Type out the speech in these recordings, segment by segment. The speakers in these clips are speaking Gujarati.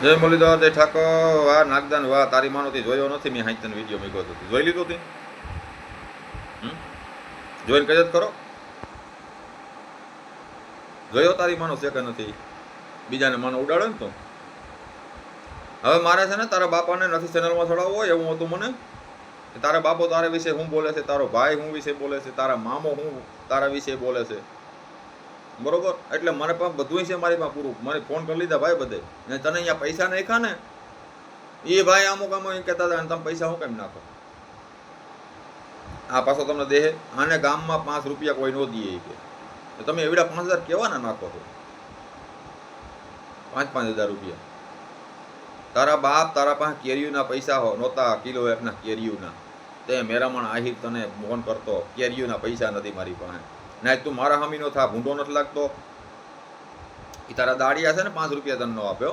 જય મુરલીધર, જય ઠાકોર. વાહ નાગદાન વાહ, તારી માનોથી જોયો નથી, મેં હાઈ તને વીડિયો મૂક્યો હતો. જોઈ લીધો હતી? જોઈને કજત કરો જોયો તારી માનો છે કે નથી? બીજાને માનો ઉડાડે ને તો. હવે મારે છે ને તારા બાપાને નથી ચેનલમાં ચડાવવો હોય એવું હતું મને. તારા બાપો તારા વિશે શું બોલે છે? તારો ભાઈ હું વિશે બોલે છે? તારા મામો હું તારા વિશે બોલે છે? બરોબર? એટલે મારે પણ બધું છે મારી પાસે પૂરું. મારે ફોન કરી લીધા ભાઈ બધે. ને તને અહીંયા પૈસા નાખ્યા ને? એ ભાઈ અમુક અમુક કહેતા હતા, "અને તમે પૈસા હું કેમ નાખો? આ પાછો તમને દેહે. આને ગામમાં પાંચ રૂપિયા કોઈ ન દે કે. તમે એવડા પાંચ હજાર કેવાના નાખો છો? પાંચ પાંચ હજાર રૂપિયા. તારા બાપ તારા પાસે કેરીઓના પૈસા હો, નહોતા. કિલો એફના કેરીઓના. તે મેરામણ આહિર તને ફોન કરતો. કેરીઓના પૈસા નથી મારી પાસે. ના તું મારા હામીનો થા, ભૂંડો નથી લાગતો. એ તારા દાડિયા છે ને પાંચ રૂપિયા તને આપ્યો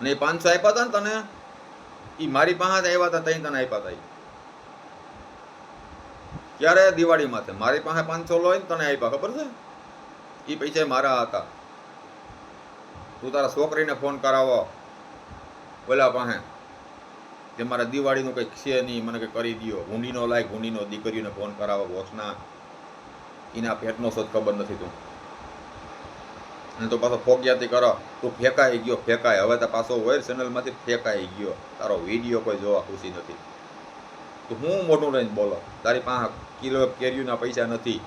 અને એ પાંચસો આપ્યા હતા ને તને એ મારી પાસે આવ્યા હતા તઈ તને આપ્યા હતા. ક્યારે? દિવાળી માથે. મારી પાસે પાંચસો લોય ને તને આપ્યા, ખબર છે? એ પૈસા મારા હતા. તું તારા છોકરીને ફોન કરાવો, ઓલા પાસે, કે મારા દિવાળીનું કંઈક છે નહીં, મને કંઈ કરી દ્યો. હુંડીનો લાય હુંડીનો દીકરીને ફોન કરાવો બોસના એના પેટનો શોધ ખબર નથી તું અને તો પાછો ફોગિયાતી કરો. તું ફેંકાઈ ગયો ફેંકાય હવે તો પાછો વેર ચેનલમાંથી ફેંકાઈ ગયો. તારો વીડિયો કોઈ જોવા ખુશી નથી. તો હું મોટું રહીને બોલો. તારી પાસે કિલો કેરીઓના પૈસા નથી.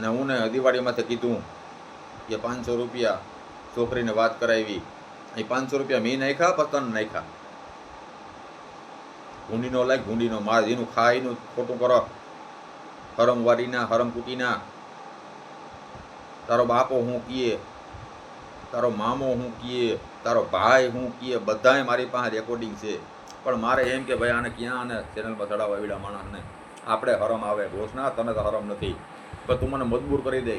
ને હું ને દિવાળીમાંથી કીધું કે પાંચસો રૂપિયા છોકરીને વાત કરાવી. એ પાંચસો રૂપિયા મેં નાખ્યા પતન તને નાખ્યા. ભૂંડીનો લાગ ભૂંડીનો માર એનું ખાઈનું ખોટું કરો. હરમવારીના હરમકુટીના તારો બાપો હું કીએ, તારો મામો હું કીએ, તારો ભાઈ હું કીએ બધાએ મારી પાસે રેકોર્ડિંગ છે. પણ મારે એમ કે ભાઈ, આને ક્યાં આને ચેનલમાં ચડાવવા એવડા માણસને? આપણે હરમ આવે. ઘોષણા તને તો હરમ નથી. પણ તું મને મજબૂર કરી દે.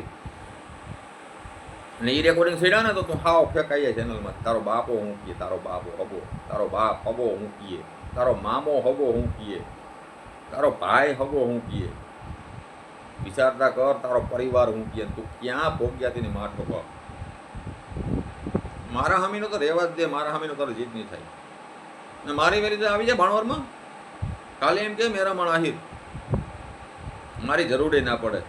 અને એ રેકોર્ડિંગ છેડ્યા ને તો તું હાવ ફેંકાઈએ ચેનલમાં તારો બાપો હું કીએ, તારો બાપો હબો તારો બાપ હબો હું કીએ. તારો મામો હબો હું કીએ. તારો ભાઈ હબો હું કીએ. વિચારતા કર, તારો પરિવાર કીએ તું ક્યાં ભોગ્યાથી ને માઠો કર મારા હામીનો તો રહેવા જ દે, મારા હામીનો તારો જીત નહીં થાય. ને મારી વેરી આવી જાય ભાણવરમાં કાલે એમ કે, મેરા મણ આહિર મારી જરૂર ના પડે.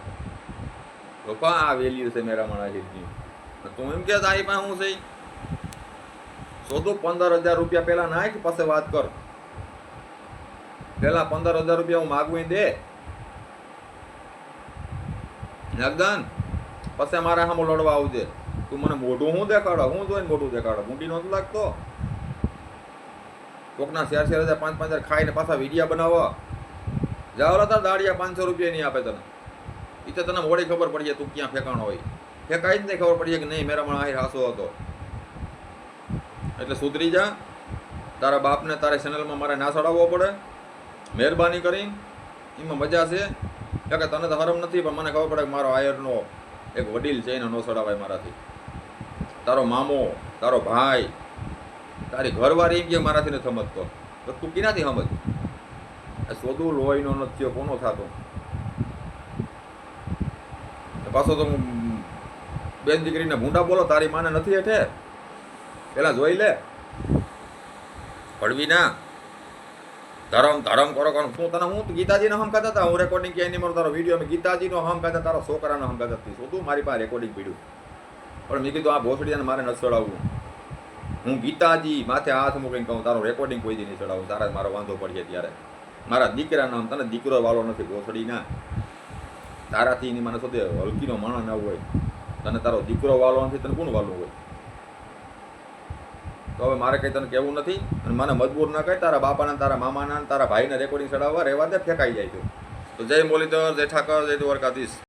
લોકો આ વેલ્યુ છે મેરા મણ આહિરની તું એમ કે, તારી પાસે હું છે શોધું પંદર હજાર રૂપિયા પહેલાં નાખ પાસે વાત કર. પેલા પંદર હજાર રૂપિયા હું માગવું દે. નગદાન પછી મારા સામે લડવા આવજે. તું મને મોઢું હું દેખાડો? હું જોઈને મોઢું દેખાડો? મૂંડી નહોતું લાગતો? કોકના શેર શેર હજાર પાંચ પાંચ હજાર ખાઈને પાછા વિડીયા બનાવો. જાઓ તાર દાડિયા પાંચસો રૂપિયા નહીં આપે તને. એ તો તને મોડી ખબર પડી તું ક્યાં ફેંકાણો હોય. ફેંકાઈ જ નહીં ખબર પડી કે નહીં, મેરા મને આહિર હાસો હતો. એટલે સુધરી જા. તારા બાપને તારે ચેનલમાં મારે ના ચડાવવો પડે. મહેરબાની કરી એમાં મજા છે. કારણ કે તને તો નથી, પણ મને ખબર પડે કે મારો આયરનો એક વડીલ છે, એને નો ચડાવાય મારાથી. તારો મામો, તારો ભાઈ, તારી ઘરવાળી એમ કે મારાથી નથી સમજતો તો. તું કિનાથી સમજ સોદું લોહીનો નથી કોનો થતો? પાછો તો હું બેન દીકરીને ભૂંડા બોલો, તારી માને નથી હેઠે? પેલા જોઈ લે. પડવી ના. ધરમ ધરમ કરો કરો હું તને હું ગીતાજીનો હમ કહેતા હતા. હું રેકોર્ડિંગ ક્યાંય નહીં મારો, તારો વીડિયો અમે ગીતાજીનો હમ કહેતા તારો છોકરાનો હમ કહેતા હતી. શું મારી પાસે રેકોર્ડિંગ પીડ્યું? પણ મેં કીધું, આ ભોસડીને મારે ન ચડાવવું. હું ગીતાજી માથે હાથ મૂકીને કહું, તારો રેકોર્ડિંગ કોઈ દી નહીં ચડાવું. તારા મારો વાંધો પડશે ત્યારે. મારા દીકરાનો નામ, તને દીકરો વાળો નથી ભોસડીના તારાથી એની મને શોધે હલકીનો માણસ ના હોય. તને તારો દીકરો વાળો નથી, તને કોણ વાલું હોય? હવે મારે કંઈ તને કહેવું નથી અને મને મજબૂર ના કહે તારા બાપાના તારા મામાના તારા ભાઈને રેકોર્ડિંગ ચડાવવા, રહેવા દે, ફેંકાઈ જાય તો. તો જય મોલીધર જય ઠાકર, જય દ્વારકાધીશ.